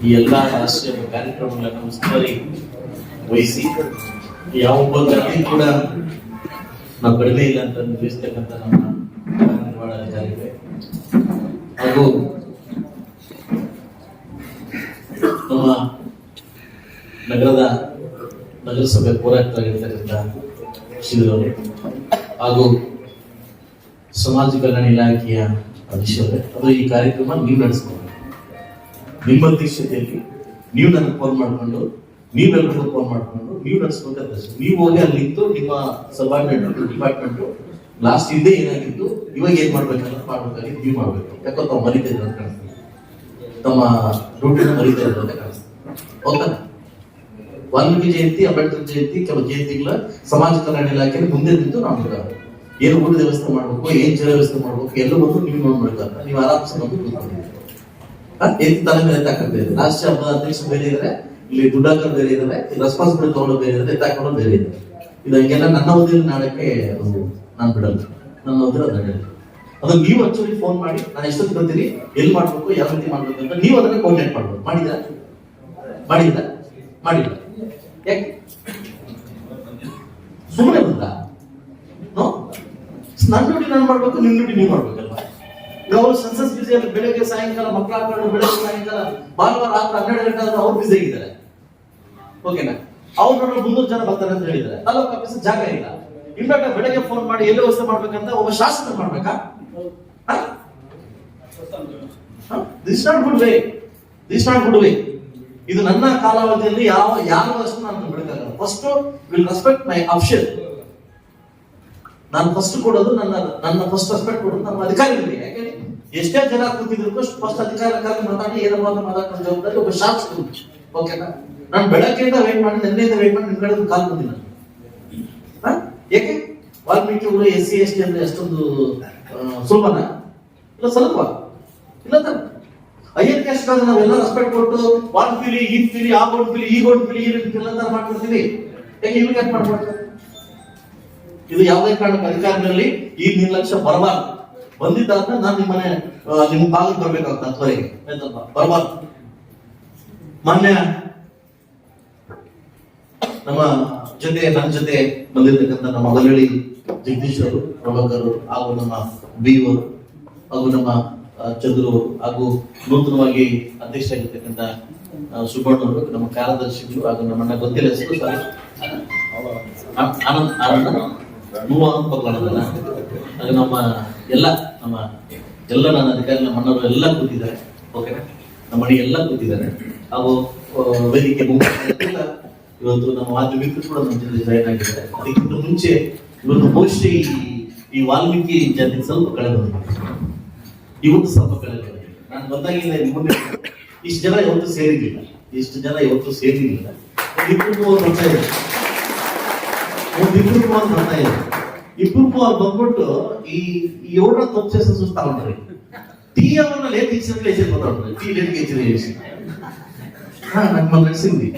ಈ ಎಲ್ಲಾ ರಾಷ್ಟ್ರೀಯ ಕಾರ್ಯಕ್ರಮಗಳನ್ನು ಉಸ್ತುವಾರಿ ವಹಿಸಿ, ಯಾವ ಒಬ್ಬ ವ್ಯಕ್ತಿ ಕೂಡ ನಾವು ಕಡಿಮೆ ಇಲ್ಲ ಅಂತ ನಿಲ್ಲಿಸ್ತಕ್ಕಂಥ ನಮ್ಮ ಅಧಿಕಾರಿಗಳೇ ಹಾಗೂ ನಮ್ಮ ನಗರದ ನಗರಸಭೆ ಪೌರಾಯುಕ್ತರಾಗಿರ್ತಕ್ಕಂಥ ಶ್ರೀಧರವರು ಹಾಗೂ ಸಮಾಜ ಕಲ್ಯಾಣ ಇಲಾಖೆಯ ಅಧ್ಯಕ್ಷರೇ ಅದು ಈ ಕಾರ್ಯಕ್ರಮ ನೀವು ನಡೆಸ್ಕೊಂಡು ನಿಮ್ಮ ಅಧ್ಯಕ್ಷತೆಯಲ್ಲಿ ನೀವು ನನಗೆ ಫೋನ್ ಮಾಡಿಕೊಂಡು, ನೀವೆಲ್ಲರೂ ಫೋನ್ ಮಾಡಿಕೊಂಡು, ನೀವು ನಡೆಸ್ಬೇಕಾದ್ರೆ ನೀವು ಹೋಗಿ ಅಲ್ಲಿ ನಿಂತು ನಿಮ್ಮ ಸಬಾರ್ಡಿನೇಟ್ ಡಿಪಾರ್ಟ್ಮೆಂಟ್ ಲಾಸ್ಟ್ ಇದ್ದೇ ಏನಾಗಿತ್ತು? ಇವಾಗ ಏನ್ ಮಾಡ್ಬೇಕಂತ ಮಾಡ್ಬೇಕಾಗಿ ನೀವು ಮಾಡ್ಬೇಕು. ಯಾಕಂದ್ರೆ ತಾವು ಮರಿತಾ ಇದ್ರು ಅಂತ ಕಾಣಿಸ್ತೀವಿ ತಮ್ಮ ಡ್ಯೂಟಿನ ಮರಿತಾ ಅಂತ ಕಾಣಿಸ್ತದೆ. ಹೌದಾ? ವಾಲ್ಮೀಕಿ ಜಯಂತಿ ಅಂಬೇಡ್ಕರ್ ಜಯಂತಿ, ಕೆಲವು ಜಯಂತಿಗಳ ಸಮಾಜ ಕಲ್ಯಾಣ ಇಲಾಖೆಯಲ್ಲಿ ಮುಂದೆ ನಿಂತು ನಾವು ಏನು ಊಟದ ವ್ಯವಸ್ಥೆ ಮಾಡ್ಬೇಕು, ಏನ್ ಜಲ ವ್ಯವಸ್ಥೆ ಮಾಡ್ಬೇಕು, ಎಲ್ಲ ಬಂದು ನೀವು ನೋಡ್ಬೇಕಂತ ನೀವು ಆರಾಮ್ಸೆ ಬಂದು ಕೂತ್ಕೊಂಡಿದ್ದೀರಿ ಎತ್ತಿ ತಲೆ ಮೇಲೆ ತಕ್ಕಂತ ಇದೆ? ರಾಷ್ಟ್ರೀಯ ಹಬ್ಬದ ಅಧ್ಯಕ್ಷ ಬೇರೆ ಇದ್ರೆ, ಇಲ್ಲಿ ದುಡ್ಡಾಕರ್ ಬೇರೆ ಇದ್ರೆ ರೆಸ್ಪಾನ್ಸಿಬಿಲಿಟಿ ತಗೊಂಡು ಬೇರೆ ಇದ್ರೆ ಎತ್ತಾಕೊಂಡು ಬೇರೆ ಇದೆ. ಇದು ಹಂಗೆಲ್ಲ ನನ್ನ ಓದಿನ ನಾಡಕ್ಕೆ ನಾನು ಬಿಡಲ್ಲ. ನನ್ನ ಓದಿರ ಅದನ್ನ ಅದು ನೀವು ಆಕ್ಚುಲಿ ಫೋನ್ ಮಾಡಿ, ನಾನು ಎಷ್ಟೊತ್ತು ಬರ್ತೀನಿ, ಎಲ್ಲಿ ಮಾಡ್ಬೇಕು, ಯಾವ ರೀತಿ ಮಾಡ್ಬೇಕು ಅಂತ ನೀವು ಅದನ್ನ ಕೋಆರ್ಡಿನೇಟ್ ಮಾಡ್ಬೇಕು ಮಾಡಿದ ಮಾಡಿದ ಮಾಡಿಲ್ಲ. ಯಾಕೆ? ಸುಮ್ಮನೆ ಬಂದ ನನ್ನ ಡ್ಯೂಟಿ ನಾನು ಮಾಡ್ಬೇಕು ನಿನ್ನ ಡ್ಯೂಟಿ ನೀವು ಮಾಡ್ಬೇಕಲ್ವಾ ಈಗ ಅವ್ರು ಸೆನ್ಸಸ್ ಬಿಸಿಯಲ್ಲಿ ಬೆಳಗ್ಗೆ ಸಾಯಂಕಾಲ ಮಕ್ಕಳ ಬೆಳಗ್ಗೆ ಸಾಯಂಕಾಲ, ಭಾನುವಾರ ರಾತ್ರಿ ಹನ್ನೆರಡು ಗಂಟೆ ಆದ್ರೂ ಅವ್ರು ಬಿಸಿ ಆಗಿದ್ದಾರೆ. ಓಕೆನಾ ಅವ್ರು ನೋಡೋ ಮುನ್ನೂರು ಜನ ಬರ್ತಾರೆ ಅಂತ ಹೇಳಿದ್ದಾರೆ. ತಾಲೂಕು ಆಫೀಸ್ ಜಾಗ ಇಲ್ಲ. ಇನ್ಫ್ಯಾಕ್ಟ್ ಬೆಳಗ್ಗೆ ಫೋನ್ ಮಾಡಿ ಎಲ್ಲಿ ವ್ಯವಸ್ಥೆ ಮಾಡ್ಬೇಕಂತ ಒಬ್ಬ ಶಾಸಕ ಮಾಡ್ಬೇಕಾ? This not good way this not good way ಇದು ನನ್ನ ಕಾಲಾವಧಿಯಲ್ಲಿ ಯಾವ, ಯಾರು ಅಷ್ಟು ನಾನು ಬಿಡಕ್ಕಾಗಲ್ಲ first will respect my option ನಾನು ಫಸ್ಟ್ ಕೊಡೋದು ನನ್ನ ನನ್ನ ಫಸ್ಟ್ ರೆಸ್ಪೆಕ್ಟ್ ಕೊಡೋದು ನಮ್ಮ ಅಧಿಕಾರಿಗಳಿಗೆ. ಯಾಕೆ? ಎಷ್ಟೇ ಜನ ಕೂತಿದ್ರು ಫಸ್ಟ್ ಅಧಿಕಾರಕ್ಕಾಗಿ ಮಾತಾಡಿ ಏನಪ್ಪ ಅಂತ ಮಾತಾಡೋ ಜವಾಬ್ದಾರಿ ಒಬ್ಬ ಶಾಸಕರು ಓಕೆನಾ ನಾನು ಬೆಳಗ್ಗೆಯಿಂದ ವೇಟ್ ಮಾಡಿ, ನಿನ್ನೆಯಿಂದ ವೇಟ್ ಮಾಡಿ ನಿಮ್ ಕಡೆ ಕಾಲ್ ಬಂದಿಲ್ಲ. ಏಕೆ? ಯಾಕೆ ವಾಲ್ಮೀಕಿ ಅವರು ಎಸ್ ಸಿ, ಎಸ್ ಟಿ ಅಂದ್ರೆ ಎಷ್ಟೊಂದು ಸುಲಭನ? ಇಲ್ಲ ಸ್ವಲ್ಪ ಇಲ್ಲ ತಾನೆ. ಐಎನ್ ಕ್ಯಾಸ್ಟ್ ನಾವೆಲ್ಲ ರೆಸ್ಪೆಕ್ಟ್ ಕೊಟ್ಟು ವಾಲ್ ಫಿಲಿ ಈ ಫಿಲಿ ಆ ಫಿಲಿ ಈ ಫಿಲಿ ಈ ರೀತಿ ಎಲ್ಲ ತರ ಮಾಡ್ಕೊಡ್ತೀವಿ. ಹೇಗೆ ಇವ್ರಿಗೆ ಯಾಕೆ ಇದು ಯಾವುದೇ ಕಾರಣಕ್ಕೆ ಅಧಿಕಾರದಲ್ಲಿ ಈ ನಿರ್ಲಕ್ಷ್ಯ ಬರಬಾರ್ದು. ಬಂದಿದ್ದಾದ್ರೆ ನಾನು ನಿಮ್ಮನೆ ಮನೆ ನಿಮ್ಮ ಭಾಗಕ್ಕೆ ಬರ್ಬೇಕಾಗ್ತದೆ ತ್ವರೆಗೆ ಆಯ್ತಪ್ಪ ಬರಬಾರ್ದು ಮೊನ್ನೆ ನಮ್ಮ ಜೊತೆ ನನ್ನ ಜೊತೆ ಬಂದಿರತಕ್ಕಂತ ನಮ್ಮ ಮಲಗಳಿ ಜಗದೀಶ್ ಅವರು ಹಾಗೂ ನಮ್ಮ ಬಿ ಹಾಗೂ ನಮ್ಮ ಚಂದ್ರು ಹಾಗೂ ನೂತನವಾಗಿ ಅಧ್ಯಕ್ಷ ಆಗಿರ್ತಕ್ಕಂಥ ಆ, ಸುಬ್ಬಣ್ಣ ನಮ್ಮ ಕಾರ್ಯದರ್ಶಿಗಳು ಹಾಗೂ ನಮ್ಮನ್ನ ಗೊತ್ತಿಲ್ಲ ಹೆಸರು ಸಾರಿ ಆನಂದ್ ಆನಂದ. ಮೂವ ಅಂತ ನಮ್ಮ ಎಲ್ಲ ನಮ್ಮ ಎಲ್ಲ ನನ್ನ ಅಧಿಕಾರಿ, ನಮ್ಮ ಅಣ್ಣವರು ಎಲ್ಲ ಕೂತಿದ್ದಾರೆ ಓಕೆನಾ ನಮ್ಮ ಮನೆ ಎಲ್ಲ ಕೂತಿದ್ದಾರೆ. ಹಾಗೂ ವೇದಿಕೆ ಇವತ್ತು ನಮ್ಮ ಮಾಧ್ಯಮಿಕರು ಕೂಡ ನಮ್ಮ ಜೊತೆ ಜಾಯ್ನ್ ಆಗಿದ್ದಾರೆ. ಅದಕ್ಕಿಂತ ಮುಂಚೆ ಇವತ್ತು ಬಹುಶಃ ಈ ವಾಲ್ಮೀಕಿ ಜಾತಿ ಸ್ವಲ್ಪ ಕಳೆ ಬಂದಿದೆ. ಇವತ್ತು ಸ್ವಲ್ಪ ಕಳೆ ಬಂದಿದೆ. ನಾನು ಬಂದಾಗಿಂದ ನಿಮ್ಮನ್ನ ಇಷ್ಟು ಜನ ಇವತ್ತು ಸೇರಿರಲಿಲ್ಲ. ಇಷ್ಟು ಜನ ಇವತ್ತು ಸೇರಿರಲಿಲ್ಲ. ಒಂದು ಇಬ್ಬರು ಮೂವರು ಬರ್ತಾ ಒಂದು ಇಬ್ಬರು ಒಂದು ಬರ್ತಾ ಇದ್ದಾರೆ ಇಬ್ಬರು ಮೂವರು ಬಂದ್ಬಿಟ್ಟು ಈ ಈ ಏಳರ ತಪ್ಪು ಸುಸ್ತಾಗ್ರಿ ಟೀ ಅವನ್ನ ಲೇಟ್ ಇಚ್ಚಿದ್ರೆ ಲೇಚರ್ ಮಾತಾಡ್ತಾರೆ ಟೀ ಲೇಟ್ ಇಚ್ಚಿದ್ರೆ ಹಾ ನಮ್ಮ ನಡೆಸಿದ್ವಿ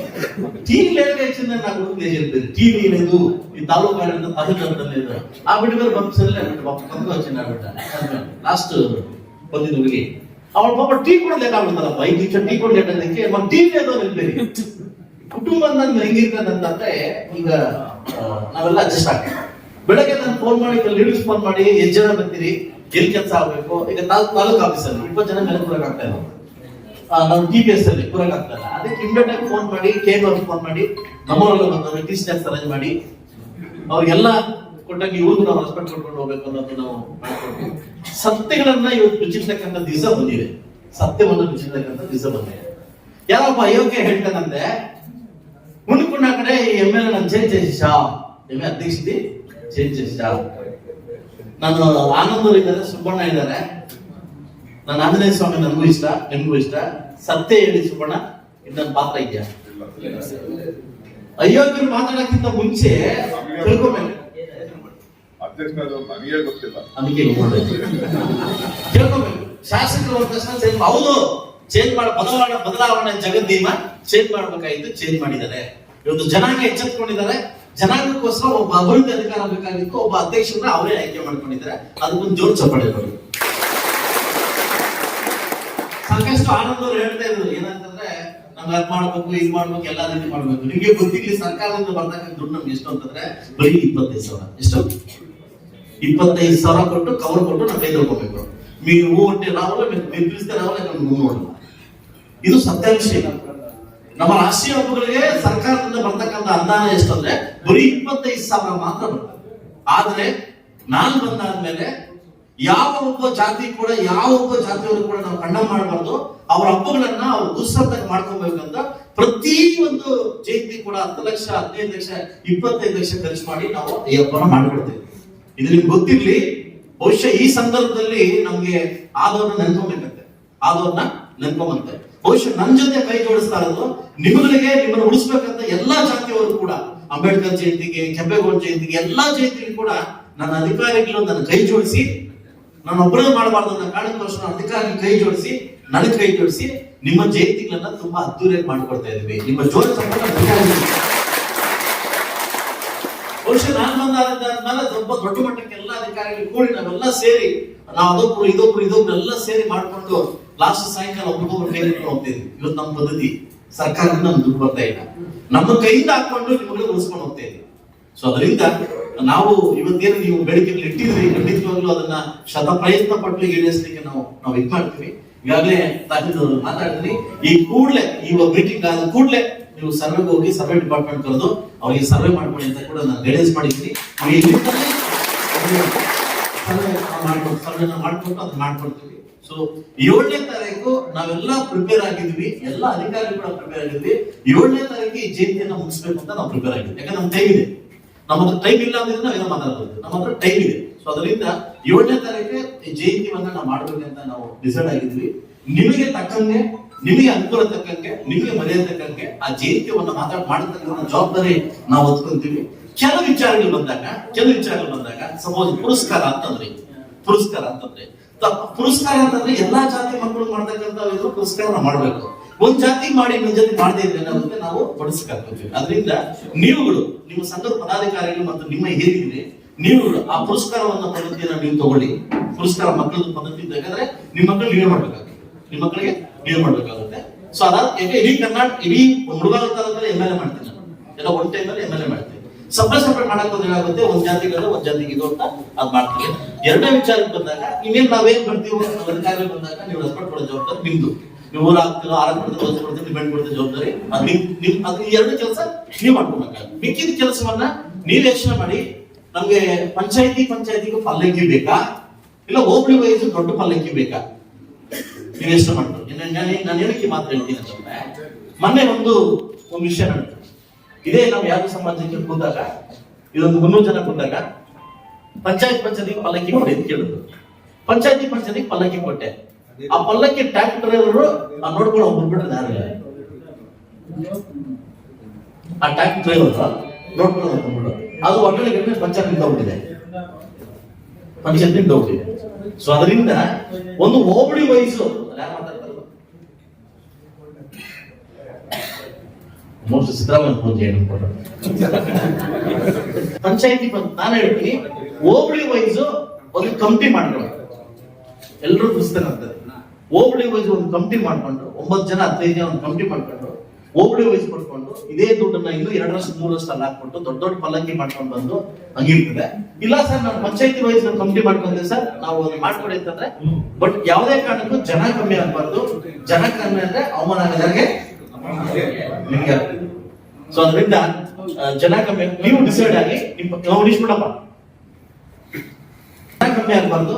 ಟೀ ಲೇಟ್ ಇಚ್ಚಿದ್ರೆ ನಾ ಕೊಟ್ಟು ಲೇಚರ್ ಟೀ ಏನಿದು ಈ ತಾಲೂಕು ಆಡಳಿತ ಅಧಿಕಾರದಲ್ಲಿ ಇದೆ ಆ ಬಿಡುಗಡೆ ಬಂದ್ಸಲ್ಲೇ ಬಂದು ವಚನ ಆಗ್ಬಿಟ್ಟ ಲಾಸ್ಟ್ ಬಂದಿದ್ದು ಹುಡುಗಿ ಅವಳ ಪಾಪ ಟೀ ಕೂಡ ಲೇಟ್ ಆಗ್ಬಿಡ್ತಾರಪ್ಪ ಐದು ನಿಮಿಷ ಟೀ ಕೂಡ ಲೇಟ್ ಆಗೋದಕ್ಕೆ ಮತ್ತೆ ಟೀ ಲೇಟ್ ನಿಲ್ಬೇಡಿ ಕುಟುಂಬ ನನ್ಗೆ ಹೆಂಗಿರ್ತದಂತಂದ್ರೆ ಈಗ ಆ, ನಾವೆಲ್ಲ ಅಡ್ಜಸ್ಟ್ ಆಗ್ತೀವಿ ಬೆಳಗ್ಗೆ ನಾನು ಫೋನ್ ಮಾಡಿ ಲೀಡರ್ಸ್ ಫೋನ್ ಮಾಡಿ, ಎಷ್ಟು ಜನ ಬರ್ತೀರಿ ಎಲ್ಲಿ ಕೆಲಸ ಆಗ್ಬೇಕು? ಈಗ ತಾಲೂಕು ಆಫೀಸಲ್ಲಿ ಇಪ್ಪತ್ತು ಜನ ಮೇಲೆ ಕೂರಕ್ ಆಗ್ತಾ ಇಲ್ಲ. ನಾವು ಟಿ ಪಿ ಎಸ್ ಅಲ್ಲಿ ಕೂರಕ್ ಆಗ್ತಾ ಇಲ್ಲ. ಅದಕ್ಕೆ ಆಗಿ ಫೋನ್ ಮಾಡಿ ಕೆ ಅವ್ರಿಗೆ ಫೋನ್ ಮಾಡಿ ನಮ್ಮವ್ರಿಗೆ ಬಂದವರು ಟಿ ಸ್ನಾಕ್ಸ್ ಅರೇಂಜ್ ಮಾಡಿ, ಅವ್ರಿಗೆಲ್ಲ ಕೊಟ್ಟಾಗ ಇವ್ರಿಗೂ ನಾವು ರೆಸ್ಪೆಕ್ಟ್ ಕೊಡ್ಕೊಂಡು ಹೋಗ್ಬೇಕು ಅನ್ನೋದು ನಾವು ಸತ್ಯಗಳನ್ನ ಇವತ್ತು ರುಚಿಸ್ತಕ್ಕಂಥ ದಿವಸ ಬಂದಿದೆ. ಸತ್ಯವನ್ನು ರುಚಿಸ್ತಕ್ಕಂಥ ದಿವಸ ಬಂದಿದೆ. ಯಾರಪ್ಪ ಅಯೋಗ್ಯ ಹೇಳ್ತಾನಂತೆ. ಮುನ್ಕೊಂಡ ಕಡೆ ಎಂ ಎಲ್ ನಾನು ಚೇಂಜ್ ಶಾ. ಎಂ ಎ ಅಧ್ಯಕ್ಷತೆ ಚೇಂಜ್ ಶಾ ನಾನು ಆನಂದೂರು ಇದ್ದಾರೆ ಸುಬ್ಬಣ್ಣ ಇದ್ದಾರೆ. ನನ್ನ ಆಂಜನೇಯ ಸ್ವಾಮಿ ನನಗೂ ಇಷ್ಟ ನಿಮಗೂ ಇಷ್ಟ. ಸತ್ಯ ಹೇಳಿ ಸುಬ್ಬಣ್ಣ ಇದು ನನ್ನ ಪಾತ್ರ ಇದೆಯಾ? ಅಯೋಗ್ಯರು ಮಾತಾಡಕ್ಕಿಂತ ಮುಂಚೆ ತಿಳ್ಕೊಬೇಕು. ಅದಕ್ಕೆ ಶಾಸಕರು ತಕ್ಷಣ ಚೇಂಜ್ ಹೌದು ಚೇಂಜ್ ಮಾಡ ಬದಲಾವಣೆ ಬದಲಾವಣೆ ಜಗದ್ದೀಮ ಚೇಂಜ್ ಮಾಡ್ಬೇಕಾಗಿತ್ತು ಚೇಂಜ್ ಮಾಡಿದ್ದಾರೆ. ಇವತ್ತು ಜನಕ್ಕೆ ಎಚ್ಚೆತ್ಕೊಂಡಿದ್ದಾರೆ. ಜನಾಂಗಕ್ಕೋಸ್ಕರ ಒಬ್ಬ ಅಭಿವೃದ್ಧಿ ಅಧಿಕಾರ ಬೇಕಾಗಿತ್ತು, ಒಬ್ಬ ಅಧ್ಯಕ್ಷರನ್ನ ಅವರೇ ಆಯ್ಕೆ ಮಾಡ್ಕೊಂಡಿದ್ದಾರೆ. ಅದಕ್ಕೊಂದು ಜೋರು ಚಪ್ಪಾಳೆ ಕೊಡಿ. ಸಾಕಷ್ಟು ಆನಂದ್ ಹೇಳ್ತಾ ಇದ್ರು ಏನಂತಂದ್ರೆ ನಮ್ಗೆ ಅದ್ ಮಾಡ್ಬೇಕು, ಇದು ಮಾಡ್ಬೇಕು ಎಲ್ಲಾ ರೀತಿ ಮಾಡ್ಬೇಕು. ನಿಮ್ಗೆ ಗೊತ್ತಿರ್ಲಿ, ಸರ್ಕಾರದಿಂದ ಬರ್ತಕ್ಕ ದುಡ್ಡು ನಮ್ಗೆ ಎಷ್ಟು ಅಂತಂದ್ರೆ, ಬರೀ ಇಪ್ಪತ್ತೈದು ಸಾವಿರ. ಎಷ್ಟು? ಇಪ್ಪತ್ತೈದು ಸಾವಿರ ಕೊಟ್ಟು ಕವರ್ ಕೊಟ್ಟು ನಾವು ಕೈ ತಗೋಬೇಕು ನೀವು ಹೊಟ್ಟೆ ರಾವಲ್ಲ ನಿರ್ಮಿಸಿದ ರಾವಲ್ಲ ನಮ್ಗೆ ನೋಡಲ್ಲ. ಇದು ಸತ್ಯಾಂಶ ಇಲ್ಲ. ನಮ್ಮ ರಾಷ್ಟ್ರೀಯ ಹಬ್ಬಗಳಿಗೆ ಸರ್ಕಾರದಿಂದ ಬರ್ತಕ್ಕಂಥ ಅನುದಾನ ಎಷ್ಟಂದ್ರೆ ಬರೀ ಇಪ್ಪತ್ತೈದು ಸಾವಿರ ಮಾತ್ರ ಬರ್ತದೆ. ಆದ್ರೆ ನಾನು ಬಂದಾದ್ಮೇಲೆ ಯಾವ ಒಬ್ಬ ಜಾತಿ ಕೂಡ, ಯಾವ ಒಬ್ಬ ಜಾತಿಯವರು ಕೂಡ ನಾವು ಕಣ್ಣ ಮಾಡಬಾರ್ದು. ಅವ್ರ ಹಬ್ಬಗಳನ್ನ ಅವ್ರು ದುಸ್ಸಂತಕ ಮಾಡ್ಕೊಬೇಕಂತ ಪ್ರತಿ ಒಂದು ಜಯಂತಿ ಕೂಡ ಹತ್ತು ಲಕ್ಷ, ಹದಿನೈದು ಲಕ್ಷ, ಇಪ್ಪತ್ತೈದು ಲಕ್ಷ ಖರ್ಚು ಮಾಡಿ ನಾವು ಈ ಹಬ್ಬನ ಮಾಡ್ಕೊಡ್ತೇವೆ. ಇದು ನಿಮ್ಗೆ ಗೊತ್ತಿರ್ಲಿ, ಬಹುಶಃ ಈ ಸಂದರ್ಭದಲ್ಲಿ ನಮ್ಗೆ ಆದವ್ರನ್ನ ನೆನ್ಕೊಬೇಕಂತೆ ಆದವ್ರನ್ನ ನೆನ್ಕೊಂಬಂತೆ ಬಹುಶಃ ನನ್ನ ಜೊತೆ ಕೈ ಜೋಡಿಸ್ತಾ ಇರೋದು ನಿಮ್ಮಗಳಿಗೆ ನಿಮ್ಮನ್ನು ಉಳಿಸ್ಬೇಕಂತ ಎಲ್ಲಾ ಜಾತಿಯವರು ಕೂಡ, ಅಂಬೇಡ್ಕರ್ ಜಯಂತಿಗೆ, ಕೆಂಪೇಗೌಡ ಜಯಂತಿಗೆ, ಎಲ್ಲಾ ಜಯಂತಿಗೆ ಕೂಡ ನನ್ನ ಅಧಿಕಾರಿಗಳು ನನ್ನ ಕೈ ಜೋಡಿಸಿ ನಾನು ಒಬ್ಬರೇ ಮಾಡಬಾರ್ದು ನನ್ನ ಕಾರಣಕ್ಕೋಸ್ಕರ ಅಧಿಕಾರಿ ಕೈ ಜೋಡಿಸಿ, ನನಗೆ ಕೈ ಜೋಡಿಸಿ ನಿಮ್ಮ ಜಯಂತಿಗಳನ್ನ ತುಂಬಾ ಅದ್ದೂರಿಯಾಗಿ ಮಾಡ್ಕೊಡ್ತಾ ಇದೀವಿ ನಿಮ್ಮ ಜೋರ. ಬಹುಶಃ ನಾನು ಬಂದಾದ್ಮೇಲೆ ತುಂಬ ದೊಡ್ಡ ಮಟ್ಟಕ್ಕೆ ಎಲ್ಲ ಅಧಿಕಾರಿಗಳು ಕೂಡಿ ನಾವೆಲ್ಲ ಸೇರಿ, ನಾವು ಅದೊಬ್ರು ಇದೊಬ್ರು ಇದೊಬ್ರು ಎಲ್ಲ ಸೇರಿ ಮಾಡ್ಕೊಂಡು ಲಾಸ್ಟ್ ಸಾಯಂಕಾಲ ಒಬ್ಬೊಬ್ಬರು ಕೈ ಹೋಗ್ತಿದ್ವಿ ಇವತ್ತು ನಮ್ಮ ಪದ್ಧತಿ, ಸರ್ಕಾರದಿಂದ ನಮ್ಗೆ ದುಡ್ಡು ಬರ್ತಾ ಇಲ್ಲ. ನಮ್ಮ ಕೈಯಿಂದ ಹಾಕೊಂಡು ನಿಮಗೆ ಉಳಿಸ್ಕೊಂಡು ಹೋಗ್ತಾ ಇದ್ವಿ ಸೊ ಅದರಿಂದ ನಾವು ಇವತ್ತೇನು ನೀವು ಬೆಳಿಗ್ಗೆ ಇಟ್ಟಿದ್ರಿ ಖಂಡಿತವಾಗ್ಲೂ ಅದನ್ನ ಶತ ಪ್ರಯತ್ನ ಪಟ್ಟು ಈಡೇರಿಸಲಿಕ್ಕೆ ನಾವು ನಾವು ಇದು ಮಾಡ್ತೀವಿ. ಈಗಾಗಲೇ ತಾಕಿದವರು ಮಾತಾಡಿದ್ರಿ, ಈ ಕೂಡಲೇ, ಈ ಮೀಟಿಂಗ್ ಆದ ಕೂಡಲೇ ನೀವು ಸರ್ವೆಗೆ ಹೋಗಿ ಸರ್ವೆ ಡಿಪಾರ್ಟ್ಮೆಂಟ್ ಕರೆದು ಅವರಿಗೆ ಸರ್ವೆ ಮಾಡ್ಕೊಳ್ಳಿ ಅಂತ ಕೂಡ ನಾನು ಗೈಡೆನ್ಸ್ ಮಾಡಿದ್ದೀನಿ. ಸರ್ವೆ ಮಾಡ್ಕೊಂಡು, ಸರ್ವೆನ ಮಾಡ್ಕೊಂಡು ಅದನ್ನ ಮಾಡ್ಕೊಡ್ತೀವಿ. ಸೊ ಏಳನೇ ತಾರೀಕು ನಾವೆಲ್ಲ ಪ್ರಿಪೇರ್ ಆಗಿದ್ವಿ, ಎಲ್ಲ ಅಧಿಕಾರಿಗಳು ಕೂಡ ಪ್ರಿಪೇರ್ ಆಗಿದ್ವಿ. ಏಳನೇ ತಾರೀಕು ಈ ಜಯಂತಿಯನ್ನ ಮುಗಿಸ್ಬೇಕು ಅಂತ ನಾವು ಪ್ರಿಪೇರ್ ಆಗಿದ್ವಿ. ಯಾಕಂದ್ರೆ ನಮ್ಮ ಟೈಮ್ ಇದೆ. ನಮ್ಮ ಹತ್ರ ಟೈಮ್ ಇಲ್ಲ ಅಂದ್ರೆ ನಾವೇನೋ ಮಾತಾಡ್ಬೋದು. ನಮ್ಮ ಹತ್ರ ಟೈಮ್ ಇದೆ. ಸೊ ಅದರಿಂದ ಏಳನೇ ತಾರೀಕು ಈ ಜಯಂತಿವನ್ನ ನಾವು ಅಂತ ನಾವು ಡಿಸೈಡ್ ಆಗಿದ್ವಿ. ನಿಮಗೆ ತಕ್ಕಂಗೆ, ನಿಮಗೆ ಅನುಕೂಲ ತಕ್ಕಂಗೆ, ನಿಮಗೆ ಮರ್ಯಾದೆ ತಕ್ಕಂಗೆ ಆ ಜಯಂತಿಯನ್ನ ಮಾತಾಡ್ ಮಾಡತಕ್ಕಂಥ ಜವಾಬ್ದಾರಿ ನಾವು ಹೊತ್ಕೊಂತೀವಿ. ಕೆಲವು ವಿಚಾರಗಳು ಬಂದಾಗ, ಕೆಲವು ವಿಚಾರಗಳು ಬಂದಾಗ ಸಪೋಸ್ ಪುರಸ್ಕಾರ ಅಂತಂದ್ರೆ ಪುರಸ್ಕಾರ ಅಂತಂದ್ರೆ. ಪುರಸ್ಕಾರ ಅಂತಂದ್ರೆ ಎಲ್ಲಾ ಜಾತಿ ಮಕ್ಕಳು ಮಾಡ್ತಕ್ಕಂಥ ಇದ್ರು ಪುರಸ್ಕಾರ ಮಾಡ್ಬೇಕು. ಒಂದ್ ಜಾತಿ ಮಾಡಿ ಇನ್ನೊಂದ್ ಜಾತಿ ಮಾಡದೇ ಇದ್ರೆ ನಾವು ಬಡಿಸ್ಕಾಗ್ತೀವಿ ಅದರಿಂದ ನೀವುಗಳು, ನಿಮ್ಮ ಸಂಘದ ಪದಾಧಿಕಾರಿಗಳು ಮತ್ತು ನಿಮ್ಮ ಹಿರಿಯರಿಗೆ ನೀವುಗಳು ಆ ಪುರಸ್ಕಾರವನ್ನ ಪದ್ಧತಿಯನ್ನ ನೀವು ತಗೊಳ್ಳಿ. ಪುರಸ್ಕಾರ ಮಕ್ಕಳ ಪದ್ಧತಿ ಅಂತ ಯಾಕಂದ್ರೆ ನಿಮ್ಮ ಮಕ್ಕಳು ನೀವೇ ಮಾಡ್ಬೇಕಾಗುತ್ತೆ. ನಿಮ್ಮ ಮಕ್ಕಳಿಗೆ ನೀವೇ ಮಾಡ್ಬೇಕಾಗುತ್ತೆ. ಸೊ ಅದಾದ ಯಾಕೆ ಇಡೀ ಕರ್ನಾಟಕ ಇಡೀ ಮುಳುಗಾಲ ತಾಲೂಕಲ್ಲಿ ಎಂ ಎಲ್ ಎ ಮಾಡ್ತೀನಿ ಎಲ್ಲ one time M L A ಮಾಡ್ತೀನಿ. ಸಪ್ರೇಟ್ ಸಪ್ರೇಟ್ ಮಾಡಕ್ ಏನಾಗುತ್ತೆ? ಒಂದ್ ಜಾತಿಗೆ ಅಂದ್ರೆ ಒಂದ್ ಜಾತಿಗೆ ಇದು ಅಂತ ಅದ್ ಮಾಡ್ತೀವಿ. ಎರಡನೇ ವಿಚಾರಕ್ಕೆ ಬಂದಾಗ, ಇನ್ನೇನ್ ನಾವೇನ್ ಬರ್ತೀವಿ ಅದಕ್ಕಾಗಿ ಬಂದಾಗ ನೀವು ರೆಸ್ಪೆಕ್ಟ್ ಕೊಡೋ ಜವಾಬ್ದಾರಿ ನಿಮ್ದು. ನೀವು ಊರ ಆಗ್ತಿರೋ ಆರ ಕೊಡ್ತೀರೋ ಒಂದು ಕೊಡ್ತೀವಿ ಡಿಪೆಂಡ್ ಜವಾಬ್ದಾರಿ, ಅದ್ ನಿಮ್ ನಿಮ್ ಎರಡು ಕೆಲಸ ನೀವು ಮಾಡ್ಕೊಬೇಕಾಗ ಮಿಕ್ಕಿದ ಕೆಲಸವನ್ನ ನೀವ್ ಯೋಚನೆ ಮಾಡಿ, ನಮ್ಗೆ ಪಂಚಾಯತಿ ಪಂಚಾಯತಿಗೂ ಪಲ್ಲಕ್ಕಿ ಬೇಕಾ? ಇಲ್ಲ ಹೋಬಳಿ ವಯಸ್ಸು ದೊಡ್ಡ ಪಲ್ಲಕ್ಕಿ ಬೇಕಾ? ನೀವು ಯೋಚನೆ ಮಾಡ್ಕೊಂಡು ನಾನು ಏನಕ್ಕೆ ಮಾತ್ರ ಹೇಳ್ತೀನಿ ಅಂತಂದ್ರೆ, ಮೊನ್ನೆ ಒಂದು ಒಂದು ವಿಷಯ ನಡೆಯಿತು ಇದೇ ನಾವು ಯಾವ ಸಮಾಜಕ್ಕೆ ಕೂತಾಗ ಇದೊಂದು ಮುನ್ನೂರು ಜನ ಕೂತಾಗ ಪಂಚಾಯತ್ ಪಂಚಾಯತಿಗೆ ಪಲ್ಲಕ್ಕಿ ಕೊಡಿ ಅಂತ ಕೇಳಿದ್ರು. ಪಂಚಾಯತಿ ಪಂಚಾಯತಿಗೆ ಪಲ್ಲಕ್ಕಿ ಕೊಟ್ಟೆ. ಆ ಪಲ್ಲಕ್ಕಿ ಟ್ಯಾಕ್ಟರ್ ಡ್ರೈವರು ನೋಡ್ಕೊಂಡು ಒಬ್ಬರು ಬಿಟ್ಟರೆ ಯಾರು ಆ ಟ್ಯಾಕ್ಟರ್ ಡ್ರೈವರ್ ನೋಡ್ಕೊಂಡು ಹೋಗ್ಬಿಟ್ಟು ಅದು ಒಟ್ಟಲ್ಲಿ ಗಂಟೆ ಪಂಚಾಯತ್ ಹೋಗಿದೆ ಪಂಚಾಯತ್ ನಿಂತೋಗ್ಬಿಟ್ಟಿದೆ. ಸೊ ಅದರಿಂದ ಒಂದು ಹೋಬಳಿ ವಯಸ್ಸು ಯಾರು ಮೋಸ್ಟ್ ಸಿದ್ದರಾಮಯ್ಯ ಪೂಜೆ ಹೇಳ್ಕೊಂಡು ಪಂಚಾಯತಿ ನಾನು ಹೇಳ್ತೀನಿ ಹೋಬಳಿ ವೈಸ್ ಒಂದು ಕಮಿಟಿ ಮಾಡ್ಕೊಂಡು ಎಲ್ಲರೂ ಅಂತಾರೆ ಹೋಬಳಿ ವೈಸ್ ಒಂದು ಕಮಿಟಿ ಮಾಡ್ಕೊಂಡು ಒಂಬತ್ತು ಜನ, ಹದಿನೈದು ಜನ ಒಂದು ಕಮಿಟಿ ಮಾಡ್ಕೊಂಡು ಹೋಬಳಿ ವೈಸ್ ಕೊಟ್ಕೊಂಡು ಇದೇ ದುಡ್ಡನ್ನ ಇನ್ನು ಎರಡರಷ್ಟು ಮೂರಷ್ಟು ಅಲ್ಲಿ ಹಾಕ್ಬಿಟ್ಟು ದೊಡ್ಡ ದೊಡ್ಡ ಪಲ್ಲಕ್ಕಿ ಮಾಡ್ಕೊಂಡು ಬಂದು ಹಂಗಿರ್ತದೆ. ಇಲ್ಲ ಸರ್, ನಾನು ಪಂಚಾಯತಿ ವೈಸ್ ಕಮಿಟಿ ಮಾಡ್ಕೊಂಡೆ ಸರ್. ನಾವು ಅದು ಮಾಡ್ಕೊಡಿ ಅಂತಂದ್ರೆ ಬಟ್ ಯಾವುದೇ ಕಾರಣಕ್ಕೂ ಜನ ಕಮ್ಮಿ ಆಗ್ಬಾರ್ದು. ಜನ ಕಮ್ಮಿ ಅಂದ್ರೆ ಅವಮಾನ ಆಗದಾಗೆ ಸೊ ಅದರಿಂದ ಜನ ಕಮ್ಮಿ, ನೀವು ಡಿಸೈಡ್ ಆಗಿ ನಿಮ್ಮ, ನಾವು ಜನ ಕಮ್ಮಿ ಆಗಬಾರ್ದು.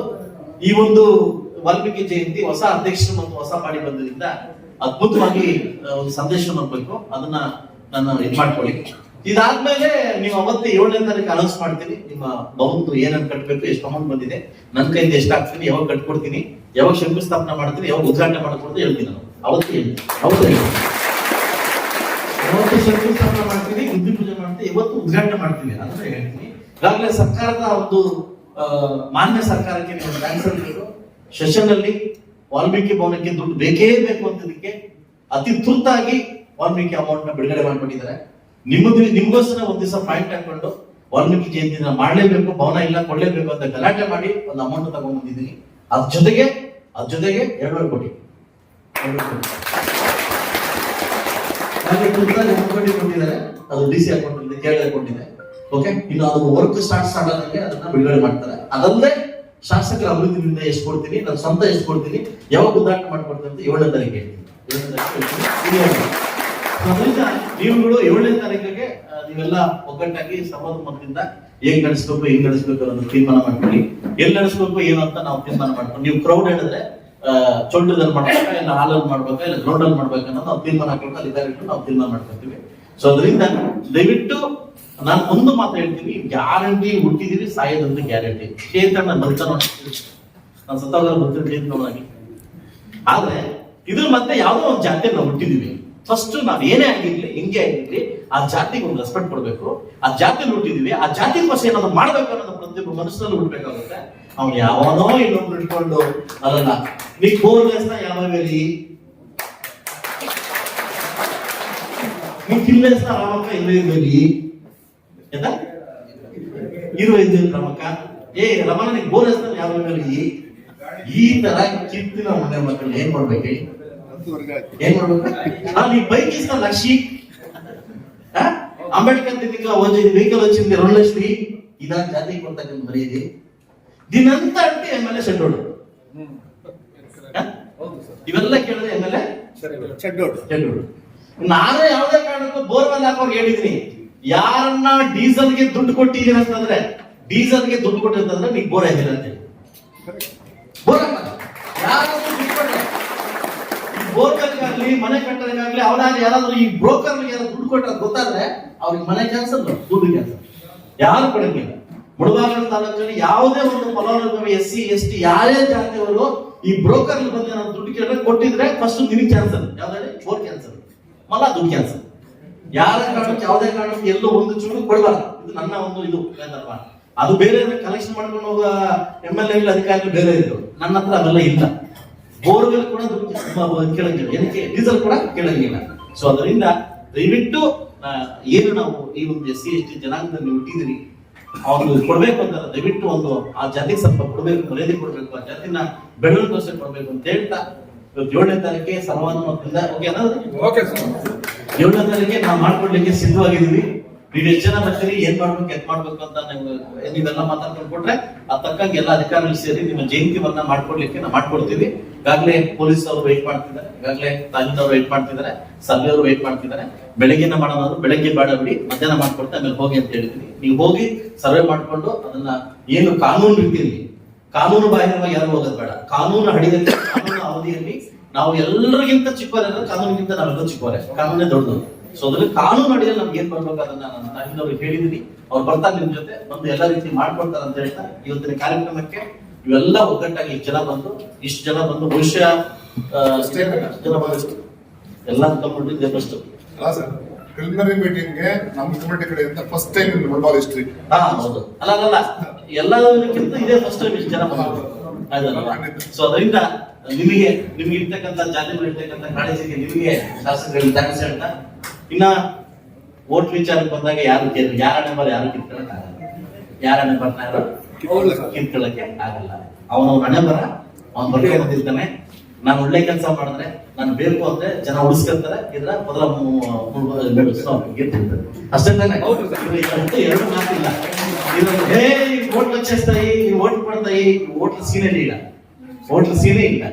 ಈ ಒಂದು ವಾಲ್ಮೀಕಿ ಜಯಂತಿ ಹೊಸ ಅಧ್ಯಕ್ಷರು ಮತ್ತು ಹೊಸ ಮಾಡಿ ಬಂದ್ರಿಂದ ಅದ್ಭುತವಾಗಿ ಒಂದು ಸಂದೇಶ ಹೋಗ್ಬೇಕು ಅದನ್ನ ನಾನು ಇದು ಮಾಡ್ಕೊಳ್ಳಿ. ಇದಾದ್ಮೇಲೆ ನೀವು ಅವತ್ತೇ ಏಳನೇ ತಾರೀಕು ಅನೌನ್ಸ್ ಮಾಡ್ತೀನಿ. ನಿಮ್ಮ ಬೌಂದು ಏನಂತ ಕಟ್ಟಬೇಕು ಎಷ್ಟು ಅಮೌಂಟ್ ಬಂದಿದೆ ನನ್ನ ಕೈಯಿಂದ ಎಷ್ಟು ಆಗ್ತೀನಿ ಯಾವಾಗ ಕಟ್ಕೊಡ್ತೀನಿ, ಯಾವಾಗ ಶಂಕುಸ್ಥಾಪನೆ ಮಾಡ್ತೀನಿ, ಯಾವಾಗ ಉದ್ಘಾಟನೆ ಮಾಡ್ಕೊಡ್ತೀನಿ ಹೇಳ್ತೀನಿ ನಾನು. ಅವತ್ತೇ ಹೇಳ್ತೀನಿ. ಇವತ್ತು ಉದ್ಘಾಟನೆ ಮಾಡ್ತೀನಿ. ಅಂದ್ರೆ ಹೇಳ್ತೀನಿ. ಈಗಾಗಲೇ ಸರ್ಕಾರದ ಒಂದು ಮಾನ್ಯ ಸರ್ಕಾರಕ್ಕೆ ನೀವು ಆನ್ಸರ್ ಸೆಷನ್ ಅಲ್ಲಿ ವಾಲ್ಮೀಕಿ ಭವನಕ್ಕೆ ದುಡ್ಡು ಬೇಕೇ ಬೇಕು ಅಂತದಕ್ಕೆ ಅತಿ ತುರ್ತಾಗಿ ವಾಲ್ಮೀಕಿ ಅಮೌಂಟ್ನ ಬಿಡುಗಡೆ ಮಾಡ್ಕೊಂಡಿದ್ದಾರೆ ನಿಮ್ಮದು ನಿಮ್ಗೋಸ್ಕರ ಒಂದ್ ದಿವಸ ಪಾಯಿಂಟ್ ಹಾಕೊಂಡು ವಾಲ್ಮೀಕಿ ಜಯಂತಿನ ಮಾಡಲೇಬೇಕು, ಭವನ ಇಲ್ಲ ಕೊಡ್ಲೇಬೇಕು ಅಂತ ಗಲಾಟೆ ಮಾಡಿ ಒಂದು ಅಮೌಂಟ್ ತಗೊಂಡ್ ಬಂದಿದ್ದೀನಿ. ಅದ್ರ ಜೊತೆಗೆ ಅದ್ರ ಜೊತೆಗೆ ಎರಡೂವರೆ ಕೋಟಿ. ಕೋಟಿ. ಕೊಟ್ಟಿದ್ದಾರೆ. ಅದು ಡಿ ಸಿ ಅಕೌಂಟ್ ಇದೆ ಕೇರಳ ಓಕೆ ಇನ್ನು ಅದು ವರ್ಕ್ ಸ್ಟಾರ್ಟ್ ಸ್ಟಾರ್ಟ್ ಆದಂಗೆ ಅದನ್ನ ಬಿಡುಗಡೆ ಮಾಡ್ತಾರೆ. ಅದಲ್ಲೇ ಶಾಸಕರ ಅಭಿವೃದ್ಧಿಯಿಂದ ಎಷ್ಟು ಕೊಡ್ತೀನಿ ನನ್ನ ಸ್ವಂತ ಎಷ್ಟು ಕೊಡ್ತೀನಿ ಯಾವಾಗ ಉದ್ಘಾಟನೆ ಮಾಡ್ಕೊಡ್ತೀನಿ ಅಂತ ಏಳನೇ ತಾರೀಕು ಹೇಳ್ತೀನಿ. ನೀವುಗಳು ಏಳನೇ ತಾರೀಕಿಗೆ ನೀವೆಲ್ಲ ಒಗ್ಗಟ್ಟಾಗಿ ಸರ್ವತೋಮುಖದಿಂದ ಹೇಗ್ ನಡೆಸ್ಬೇಕು ಹೆಂಗ್ ನಡೆಸ್ಬೇಕು ಅನ್ನೋದು ತೀರ್ಮಾನ ಮಾಡ್ಕೊಳ್ಳಿ. ಎಲ್ಲಿ ನಡೆಸ್ಬೇಕು, ಏನು ಅಂತ ನಾವು ತೀರ್ಮಾನ ಮಾಡ್ಕೊಂಡು, ನೀವು ಕ್ರೌಡ್ ಹೇಳಿದ್ರೆ ಚೊಂಡದಲ್ಲಿ ಮಾಡ್ಬೇಕಾ, ಇಲ್ಲ ಹಾಲಲ್ಲಿ ಮಾಡ್ಬೇಕಾ, ಇಲ್ಲ ಗ್ರೌಂಡ್ ಅಲ್ಲಿ ಮಾಡ್ಬೇಕು ಅನ್ನೋದು ನಾವು ತೀರ್ಮಾನ ಹಾಕೊಂಡು ಅಲ್ಲಿ ನಾವು ತೀರ್ಮಾನ ಮಾಡ್ಕೊತೀವಿ ಸೊ ಅದರಿಂದ ದಯವಿಟ್ಟು ನಾನು ಒಂದು ಮಾತು ಹೇಳ್ತೀನಿ, ಗ್ಯಾರಂಟಿ ಹುಟ್ಟಿದೀವಿ ಸಾಯೋದಂತ ಗ್ಯಾರಂಟಿ. ಚೇತನ ಬರ್ತಾನ ನಾನು ಸತ್ತಾಗ ಬರ್ತಿರ್ತೀನಿ ಆದ್ರೆ, ಇದ್ರ ಮತ್ತೆ ಯಾವುದೋ ಒಂದು ಜಾತಿ ನಾವು ಹುಟ್ಟಿದೀವಿ. ಫಸ್ಟ್ ನಾವ್ ಏನೇ ಆಗಿರ್ಲಿ, ಹೆಂಗೆ ಆಗಿರ್ಲಿ, ಆ ಜಾತಿಗೆ ಒಂದು ರೆಸ್ಪೆಕ್ಟ್ ಕೊಡ್ಬೇಕು. ಆ ಜಾತಿ ಹುಟ್ಟಿದೀವಿ. ಆ ಜಾತಿ ಜಾತಿಗೋಸ್ಕರ ಏನಾದ್ರು ಮಾಡ್ಬೇಕು ಅನ್ನೋದು ಪ್ರತಿಯೊಬ್ಬ ಮನಸ್ಸಿನಲ್ಲಿ ಹುಡ್ಬೇಕಾಗುತ್ತೆ ಅವ್ನು ಯಾವನೋ ಇನ್ನೊಬ್ರು ಇಟ್ಕೊಂಡು ಅದನ್ನ ನೀ ಬೋರ್ಲೆಸ್ನ ಯಾವ ಹೇಳಿ ನೀ ಕಿಲ್ಲೆಸ್ನ ರಾಮಕ್ಕ ಇಲ್ಲೇ ಇರಲಿ ಎಂತ ಇರುವೈದು ರಮಕ್ಕ ಏ ರಮಣ ನೀ ಬೋರ್ಲೆಸ್ನ ಯಾವ ಹೇಳಿ ಈ ತರ ಕಿತ್ತಿನ ಮನೆ ಮಕ್ಕಳು ಏನ್ ಮಾಡ್ಬೇಕು ಹೇಳಿ? ಹತ್ತುವರೆಗೆ ಆಯ್ತು ಏನ್ ಮಾಡ್ಬೇಕು ನಾನು ఈ బైక్ ఇస్తా లక్షి ఆ? అంబేద్కర్ దిద్దిగా వచ్చి వెహికల్ వచ్చింది రెండు లక్షలు ఇదా జాతికి కొత్తగా మరి ఇది దీనంతా అంటే ఎమ్మెల్యే చెడ్డోడు ఆ? ಇವೆಲ್ಲ ಕೇಳಿದ್ರೆ ಎಮ್ಮೆಲ್ಯೆ ಚೆಡ್ಡೋಡು ಚೆಡ್ಡೋಡು ನಾನೇ ಯಾವುದೇ ಕಾರಣಕ್ಕೂ ಬೋರ್ವೆಲ್ ಹಾಕೋರ್ಗೆ ಹೇಳಿದೀನಿ ಯಾರನ್ನ ಡೀಸೆಲ್ಗೆ ದುಡ್ಡು ಕೊಟ್ಟಿದ್ದೀನಿ ಅಂತಂದ್ರೆ, ಡೀಸೆಲ್ಗೆ ದುಡ್ಡು ಕೊಟ್ಟಿರ್ತಂದ್ರೆ ನೀವು ಬೋರ್ ಆಗಿಲ್ಲ ಅಂತ ಬೋರ್ ಮನೆ ಕಟ್ಟೋದಕ್ಕಾಗ್ಲಿ ಅವನಾದ್ರೆ ಯಾರಾದ್ರೂ ಈ ಬ್ರೋಕರ್ ದುಡ್ಡು ಕೊಟ್ಟರೆ ಗೊತ್ತಾದ್ರೆ ಅವ್ರಿಗೆ ಮನೆ ಕ್ಯಾನ್ಸಲ್ ದುಡ್ಡು ಕ್ಯಾನ್ಸಲ್ ಯಾರು ಕೊಡಂಗಿಲ್ಲ ಮುಳಬಾಗಿಲು ತಾಲೂಕಲ್ಲಿ ಯಾವುದೇ ಒಂದು ಫಲಾನುಭವಿ, ಎಸ್ ಸಿ, ಎಸ್ ಟಿ, ಯಾರೇ ಜಾತಿಯವರು ಈ ಬ್ರೋಕರ್ ಬಂದು ದುಡ್ಡು ಕೇಳಿದ್ರೆ ಕೊಟ್ಟಿದ್ರೆ ಫಸ್ಟ್ ನಿಮಗೆ ಕ್ಯಾನ್ಸಲ್ ಯಾವ್ದಾದ್ರೆ ಬೋರ್ ಮಲ್ಲ ದುಡ್ಡು ಕೆಲಸ. ಯಾರ ಕಾರಣಕ್ಕೆ, ಯಾವುದೇ ಕಾರಣಕ್ಕೆ ಎಲ್ಲೋ ಒಂದು ಚೂರು ಕೊಡಬಾರ್ದು. ಇದು ನನ್ನ ಒಂದು ಇದು ಬೇದಪ್ಪ ಅದು ಬೇರೆ ಕಲೆಕ್ಷನ್ ಮಾಡ್ಕೊಂಡು ಹೋಗುವ ಎಂ ಎಲ್ ಎಲ್ ಅಧಿಕಾರಿಗಳು ಬೇರೆ ಇದ್ರು. ನನ್ನ ಹತ್ರ ಅವೆಲ್ಲ ಇಲ್ಲ. ಬೋರ್ವೆಲ್ ಕೂಡ ಕೇಳಂಗಿಲ್ಲ. ಏನಕ್ಕೆ? ಡೀಸೆಲ್ ಕೂಡ ಕೇಳಂಗಿಲ್ಲ. ಸೊ ಅದರಿಂದ ದಯವಿಟ್ಟು ಏನು ನಾವು ಈ ಒಂದು ಎಸ್ ಸಿ ಎಸ್ ಟಿ ಜನಾಂಗದಲ್ಲಿ ಹುಟ್ಟಿದ್ರಿ ಅವ್ರು ಕೊಡ್ಬೇಕು ಅಂತ ದಯವಿಟ್ಟು ಒಂದು ಆ ಜಾತಿಗೆ ಸ್ವಲ್ಪ ಕೊಡ್ಬೇಕು, ಮರ್ಯಾದೆ ಕೊಡ್ಬೇಕು, ಆ ಜಾತಿನ ಬೆಳವಣಿಗೆ ಕೊಡ್ಬೇಕು ಅಂತ ಹೇಳ್ತಾ ಏಳನೇ ತಾರೀಕಿಗೆ ಸರ್ವಾನುಮತದಿಂದ ಓಕೆ ಏಳನೇ ತಾರೀಕಿಗೆ ನಾವು ಮಾಡ್ಕೊಡ್ಲಿಕ್ಕೆ ಸಿದ್ಧವಾಗಿದ್ದೀವಿ. ನೀವು ಎಷ್ಟು ಜನ ಬರ್ತೀರಿ ಏನ್ ಮಾಡ್ಬೇಕು ಎತ್ ಮಾಡ್ಬೇಕು ಅಂತ ನೀವು ನೀವೆಲ್ಲ ಮಾತಾಡ್ಕೊಂಡು ಕೊಟ್ರೆ ಆ ತಕ್ಕಂಗೆ ಎಲ್ಲ ಅಧಿಕಾರಿಗಳು ಸೇರಿ ನಿಮ್ಮ ಜಯಂತಿವನ್ನ ಮಾಡ್ಕೊಡ್ಲಿಕ್ಕೆ ನಾವು ಮಾಡ್ಕೊಡ್ತೀವಿ. ಈಗಾಗಲೇ ಪೊಲೀಸ್ ಅವರು ವೆಯ್ಟ್ ಮಾಡ್ತಿದ್ದಾರೆ. ಈಗಾಗಲೇ ತಹಸೀಲ್ದಾರ್ ವೆಯ್ಟ್ ಮಾಡ್ತಿದ್ದಾರೆ. ಸರ್ವೆ ಅವರು ವೆಯ್ಟ್ ಮಾಡ್ತಿದ್ದಾರೆ. ಬೆಳಗ್ಗೆನ ಮಾಡೋದು ಬೆಳಗ್ಗೆ ಬೇಡ ಬಿಡಿ ಮಧ್ಯಾಹ್ನ ಮಾಡ್ಕೊಡ್ತಾ ಆಮೇಲೆ ಹೋಗಿ ಅಂತ ಹೇಳ್ತೀನಿ ನೀವು ಹೋಗಿ ಸರ್ವೆ ಮಾಡ್ಕೊಂಡು ಅದನ್ನ ಏನು ಕಾನೂನು ರೀತಿಯಲ್ಲಿ ಕಾನೂನು ಬಾಹಿರವಾಗಿ ಯಾರು ಹೋಗೋದು ಬೇಡ. ಕಾನೂನು ಹಡಿದಲ್ಲಿ ಕಾನೂನು ಅವಧಿಯಲ್ಲಿ ನಾವು ಎಲ್ಲರಿಗಿಂತ ಚಿಕ್ಕವರೆಲ್ಲ ಕಾನೂನಿಗಿಂತ ನಾವೆಲ್ಲ ಚಿಕ್ಕವರೇ. ಕಾನೂನೇ ದೊಡ್ಡದು. ಸೊ ಅದ್ರಲ್ಲಿ ಕಾನೂನು ಅಡಿಯಲ್ಲಿ ನಮ್ಗೆ ಏನ್ ಬರ್ಬೇಕು ಅದನ್ನ ನಾನು ಹಿಂದವ್ರಿಗೆ ಹೇಳಿದೀನಿ. ಅವ್ರು ಬರ್ತಾರೆ ನಿಮ್ ಜೊತೆ ಬಂದು ಎಲ್ಲ ರೀತಿ ಮಾಡ್ಕೊಡ್ತಾರೆ ಅಂತ ಹೇಳ್ತಾ ಇವತ್ತಿನ ಕಾರ್ಯಕ್ರಮಕ್ಕೆ ಇವೆಲ್ಲ ಒಗ್ಗಟ್ಟಾಗಿ ಇಷ್ಟು ಜನ ಬಂದು ಇಷ್ಟು ಜನ ಬಂದು ಬಹುಶಃ ಇಷ್ಟು ಜನ ಬಂದು ಎಲ್ಲ ತಗೊಂಡಿದ್ದೆ ಫಸ್ಟ್ ಅಲ್ಲ ಸರ್ ಪ್ರಿಲಿಮಿನರಿ ಮೀಟಿಂಗ್ಗೆ ನಮ್ಮ ಕಮಿಟಿ ಕಡೆಯಿಂದ first time in football history ಹಾ ಹೌದು. ಅಲ್ಲ ಅಲ್ಲ ಅಲ್ಲ. ಎಲ್ಲದಕ್ಕಿಂತ ಇದೇ ಫಸ್ಟ್ ಟೈಮ್ ಇಷ್ಟು ಜನ ಬಂದ್ರು. ಸೊ ಅದರಿಂದ ನಿಮಗೆ ನಿಮ್ಗೆ ಇರ್ತಕ್ಕಂಥ ಜಾತಿ ಮೇಲೆ ಇರ್ತಕ್ಕಂಥ ಕಾಳಜಿಗೆ ನಿಮಗೆ ಶಾಸಕರಲ್ಲಿ ತಗಸಿ ಅಂತ ಇನ್ನ ಓಟ್ ವಿಚಾರಕ್ಕೆ ಬಂದಾಗ ಯಾರು ಕೇಳಿ ಯಾರ ನಂಬರ್ ಯಾರು ಕಿತ್ಕೊಳ್ಳಕ್ ಆಗಲ್ಲ. ಯಾರ ನಂಬರ್ ಯಾರು ಕಿತ್ಕೊಳ್ಳಕ್ಕೆ ಆಗಲ್ಲ. ಅವನವ್ರ ಹಣೆ ಬರ ಅವ್ನ ಬರ್ಕೊಂಡಿರ್ತಾನೆ ನಾನು ಒಳ್ಳೆ ಕೆಲಸ ಮಾಡಿದ್ರೆ ನಾನು ಬೇಕು ಅಂದ್ರೆ ಜನ ಉಳಿಸ್ಕೊಂತಾರೆ ಇದ್ರ ಮೊದಲ ಗೆದ್ದಿರ್ತಾರೆ. ಅಷ್ಟೇ ತಾನೆ? ಎರಡು ಮಾತಿಲ್ಲ. ಓಟ್ ಲಕ್ಷಿಸ್ತಾಯಿ ಓಟ್ ಮಾಡ್ತಾಯಿ ಓಟ್ ಸೀನಲ್ಲಿ ಈಗ ಇಲ್ಲ ಓಟ್ಲ ಸೀನೇ ಇಲ್ಲ.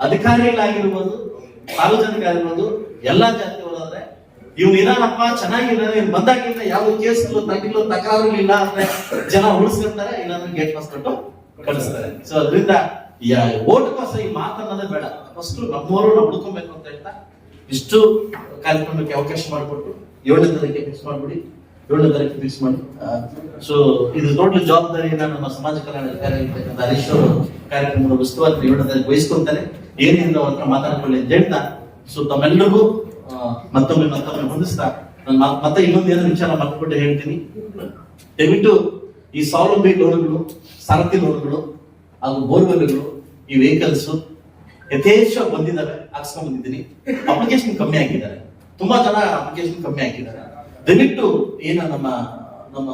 ಅಧಿಕಾರಿಗಳಾಗಿರ್ಬೋದು ಸಾರ್ವಜನಿಕ ಆಗಿರ್ಬೋದು ಎಲ್ಲಾ ಜಾತಿಯವರಾದ್ರೆ ಇವ್ನು ಇದಾನಪ್ಪ, ಚೆನ್ನಾಗಿದ್ದಾನೆ, ಇವ್ನು ಬಂದಾಗಿಂದ ಯಾವ ಕೇಸ್ಗಳು ತಕರಾರು ತಕರಾರುಗಳಿಲ್ಲ ಅಂದ್ರೆ ಜನ ಉಳಿಸ್ಕೊಂತಾರೆ, ಇಲ್ಲಾಂದ್ರೆ ಗೇಟ್ ಪಾಸ್ ಕೊಟ್ಟು ಕಳಿಸ್ತಾರೆ. ಸೊ ಅದರಿಂದ ಓಟ್ಗೋಸ್ಕರ ಈ ಮಾತನ್ನೋದೇ ಬೇಡ. ಫಸ್ಟ್ ನಮ್ಮವರು ಹುಡ್ಕೊಬೇಕು ಅಂತ ಹೇಳ್ತಾ ಇಷ್ಟು ಕಾರ್ಯಕ್ರಮಕ್ಕೆ ಅವಕಾಶ ಮಾಡಿಕೊಟ್ಟು ಏಳನೇ ತಾರೀಕಿಗೆ ಫಿಕ್ಸ್ ಮಾಡ್ಬಿಡಿ. ಏಳನೇ ತಾರೀಕು ಫಿಕ್ಸ್ ಮಾಡಿ. ಸೊ ಇದು ದೊಡ್ಡ ಜವಾಬ್ದಾರಿಯನ್ನ ನಮ್ಮ ಸಮಾಜ ಕಲ್ಯಾಣ ಅಧಿಕಾರಿ ಆಗಿರ್ತಕ್ಕಂಥ ಹರೀಶ್ ಅವರು ಕಾರ್ಯಕ್ರಮದ ಉಸ್ತುವಾರಿ ಏಳನೇ ತಾರೀಕು ವಹಿಸ್ಕೊಂತಾರೆ ಏನಿಂದ ಅವ್ರ ಮಾತಾಡ್ಕೊಳ್ಳಿ ಅಂತ ಹೇಳ್ತಾ ಸೊ ತಮ್ಮೆಲ್ಲರಿಗೂ ಮತ್ತೊಮ್ಮೆ ಮತ್ತೊಮ್ಮೆ ಹೊಂದಿಸ್ತಾ, ನಾನು ಮತ್ತೆ ಇನ್ನೊಂದು ಏನೋ ವಿಚಾರ ಮರ್ತ್ಬಿಟ್ಟು ಹೇಳ್ತೀನಿ. ದಯವಿಟ್ಟು ಈ ಸೌಲಭ್ಯ ಲೋನ್ಗಳು ಸರತಿ ಲೋನ್ಗಳು ಹಾಗೂ ಬೋರ್ವೆಲ್ಗಳು ಈ ವೆಹಿಕಲ್ಸ್ ಯಥೇಚ್ಛ ಬಂದಿದ್ದಾರೆ ಹಾಕ್ಸ್ಕೊಂಡ್ ಬಂದಿದ್ದೀನಿ. ಅಪ್ಲಿಕೇಶನ್ ಕಮ್ಮಿ ಹಾಕಿದ್ದಾರೆ. ತುಂಬಾ ಜನ ಅಪ್ಲಿಕೇಶನ್ ಕಮ್ಮಿ ಹಾಕಿದ್ದಾರೆ. ದಯವಿಟ್ಟು ಏನ ನಮ್ಮ ನಮ್ಮ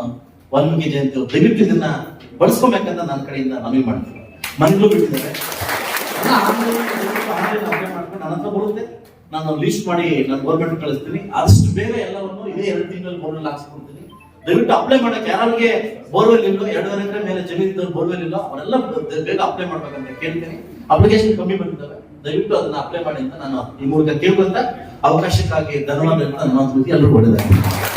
ವಾಲ್ಮೀಕಿ ಜಯಂತಿ ದಯವಿಟ್ಟು ಇದನ್ನ ಬಳಸ್ಕೊಬೇಕಂತ ನನ್ನ ಕಡೆಯಿಂದ ಮನವಿ ಮಾಡ್ತೀನಿ. ಮನೆಗಳು ಬಿಟ್ಟಿದ್ದಾರೆ. ಮಾಡ್ಕೊಂಡು ನನ್ನ ಬರುತ್ತೆ. ನಾನು ಲೀಸ್ಟ್ ಮಾಡಿ ನಾನು ಗೌರ್ಮೆಂಟ್ ಕಳಿಸ್ತೀನಿ. ಆದಷ್ಟು ಬೇಗ ಎಲ್ಲವನ್ನು ಇದೇ ಎರಡು ತಿಂಗಳಲ್ಲಿ ಬೋರ್ವೆಲ್ ಹಾಕ್ಸ್ಕೊಡ್ತೀನಿ. ದಯವಿಟ್ಟು ಅಪ್ಲೈ ಮಾಡಕ್ಕೆ ಯಾರಿಗೆ ಬೋರ್ವೆಲ್ ಇಲ್ಲೋ ಎರಡೂವರೆ ಎಕರೆ ಮೇಲೆ ಜಮೀನು ಇದ್ದವ್ರು ಬೋರ್ವೆಲ್ ಇಲ್ಲ ಅವರೆಲ್ಲ ಬೇಗ ಅಪ್ಲೈ ಮಾಡ್ಬೇಕಂತ ಕೇಳ್ತೀನಿ. ಅಪ್ಲಿಕೇಶನ್ ಕಮ್ಮಿ ಬಂದಿದ್ದಾವೆ. ದಯವಿಟ್ಟು ಅದನ್ನ ಅಪ್ಲೈ ಮಾಡಿ ಅಂತ ನಾನು ಈ ಮೂಲಕ ಕೇಳ್ಕೊಂತ ಅವಕಾಶಕ್ಕಾಗಿ ಧನ್ಯವಾದ ಅಂತ ನನ್ನ ಮಾತು ಎಲ್ಲರೂ ಹೊಡೆದಾರೆ